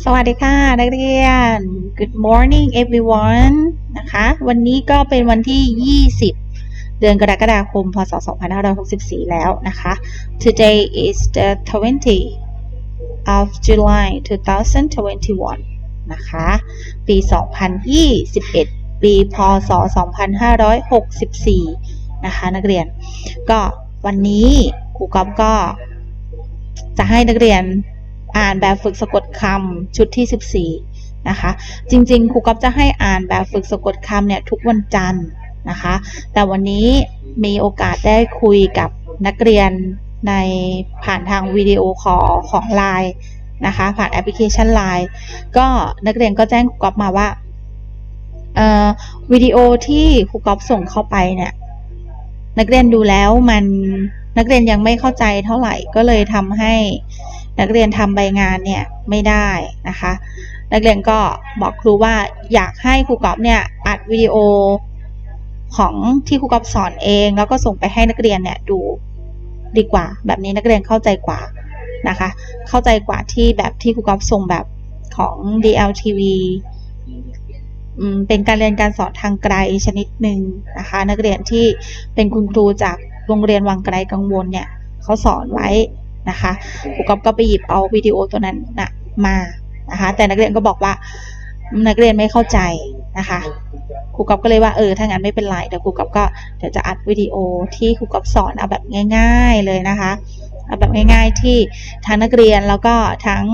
สวัสดีค่ะนักเรียน Good morning everyone นะคะ วันนี้ก็เป็นวันที่ 20 เดือนกรกฎาคม พศ 2564 แล้วนะคะ Today is the 20 of July 2021 นะคะ ปี 2021 ปี พศ 2564 นะคะ นักเรียน ก็วันนี้ครูก๊อฟก็จะให้นักเรียน อ่านแบบฝึกสะกดคำชุดที่ 14 นะคะ จริงๆ ครูก๊อฟจะให้อ่านแบบฝึกสะกดคำเนี่ยทุกวันจันทร์นะคะ แต่วันนี้มีโอกาสได้คุยกับนักเรียนในผ่านทางวิดีโอคอลของ Line นะคะ ผ่านแอปพลิเคชัน Line ก็นักเรียนก็แจ้งครูก๊อฟมาว่าวิดีโอที่ครูก๊อฟส่งเข้าไปเนี่ยนักเรียนดูแล้วมันนักเรียนยังไม่เข้าใจเท่าไหร่ก็เลยทำให้ นักเรียนทำใบงานเนี่ยไม่ได้นะคะ นักเรียนก็บอกครูว่าอยากให้ครูกอบเนี่ยอัดวิดีโอของที่ครูกอบสอนเอง แล้วก็ส่งไปให้นักเรียนเนี่ยดูดีกว่า แบบนี้นักเรียนเข้าใจกว่านะคะ เข้าใจกว่าที่แบบที่ครูกอบส่งแบบของ DLTV เป็นการเรียนการสอนทางไกลชนิดหนึ่งนะคะ นักเรียนที่เป็นคุณครูจากโรงเรียนวังไกลกังวลเนี่ยเขาสอนไว้ นะคะครูก๊อฟก็ไปหยิบเอาวิดีโอตัวนั้นนะมานะคะ แต่นักเรียนก็บอกว่านักเรียนไม่เข้าใจนะคะครูก๊อฟก็เลยว่าเออถ้างั้นไม่เป็นไรเดี๋ยวครูก๊อฟก็เดี๋ยวจะอัดวิดีโอที่ครูก๊อฟสอนเอาแบบง่าย ๆเลยนะคะเอาแบบง่าย ๆที่ทั้งนักเรียนแล้วก็ทั้ง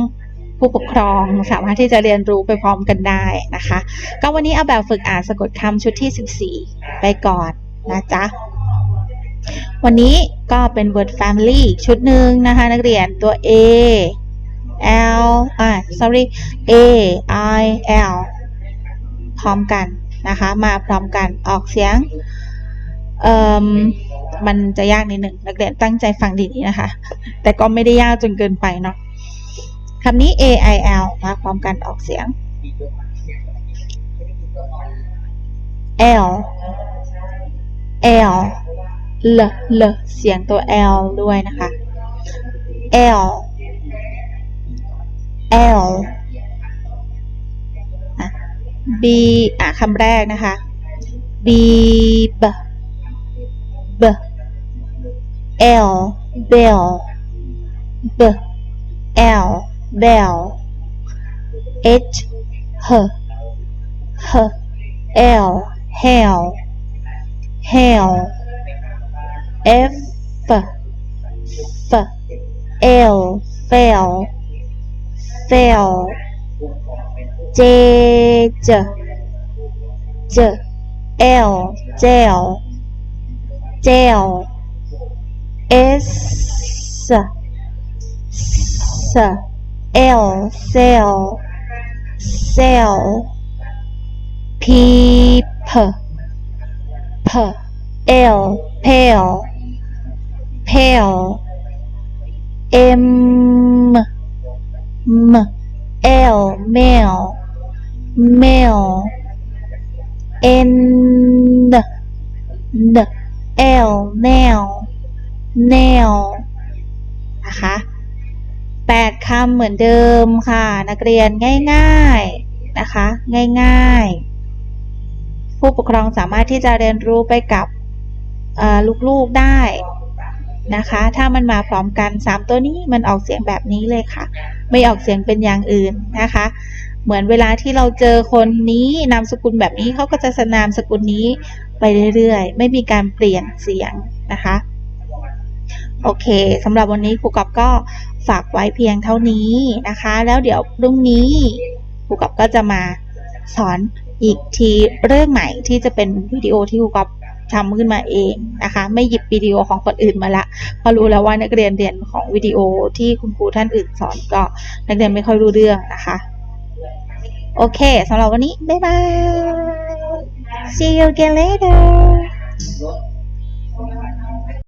ผู้ปกครองสามารถที่จะเรียนรู้ไปพร้อมกันได้นะคะ ก็วันนี้เอาแบบฝึกอ่านสะกดคำชุดที่ 14 ไปก่อนนะจ๊ะ วันนี้ก็เป็น word family ชุดหนึ่งนะคะ นักเรียนตัว A L อ่า sorry A I L พร้อมกันนะคะ มาพร้อมกันออกเสียงเอ่อมันจะยากนิดหนึ่งนักเรียนตั้งใจฟังดีๆนะคะ แต่ก็ไม่ได้ยากจนเกินไปเนาะคำนี้ A I L มาพร้อมกันออกเสียง L L เลเลเสียงตัว L ด้วยนะคะ L L B อะคำแรกนะคะ B B B L bell B L bell H H H L hell hell F F L fell fell J J J L jail jail S S L cell cell P P P L pale pale M M L male male N N L nail nail นะคะแปดคำเหมือนเดิมค่ะ นักเรียนง่ายๆนะคะ ง่ายๆ ผู้ปกครองสามารถที่จะเรียนรู้ไปกับลูกๆได้ นะคะ ถ้ามันมาพร้อมกัน 3 ตัวนี้มันออกเสียงแบบนี้เลยค่ะ ไม่ออกเสียงเป็นอย่างอื่นนะคะ เหมือนเวลาที่เราเจอคนนี้นามสกุลแบบนี้เขาก็จะสนามสกุลนี้ไปเรื่อยๆ ไม่มีการเปลี่ยนเสียงนะคะโอเคสำหรับวันนี้ครูกับก็ฝากไว้เพียงเท่านี้นะคะ แล้วเดี๋ยวพรุ่งนี้ครูกับก็จะมาสอนอีกทีเรื่องใหม่ที่จะเป็นวิดีโอที่ครูกับ ทำขึ้นมาเองนะคะ ไม่หยิบวิดีโอของคนอื่นมาละเพราะรู้แล้วว่านักเรียนเรียนของวิดีโอที่คุณครูท่านอื่นสอนก็นักเรียนไม่ค่อยรู้เรื่องนะคะ โอเคสำหรับวันนี้ บ๊ายบาย see you again later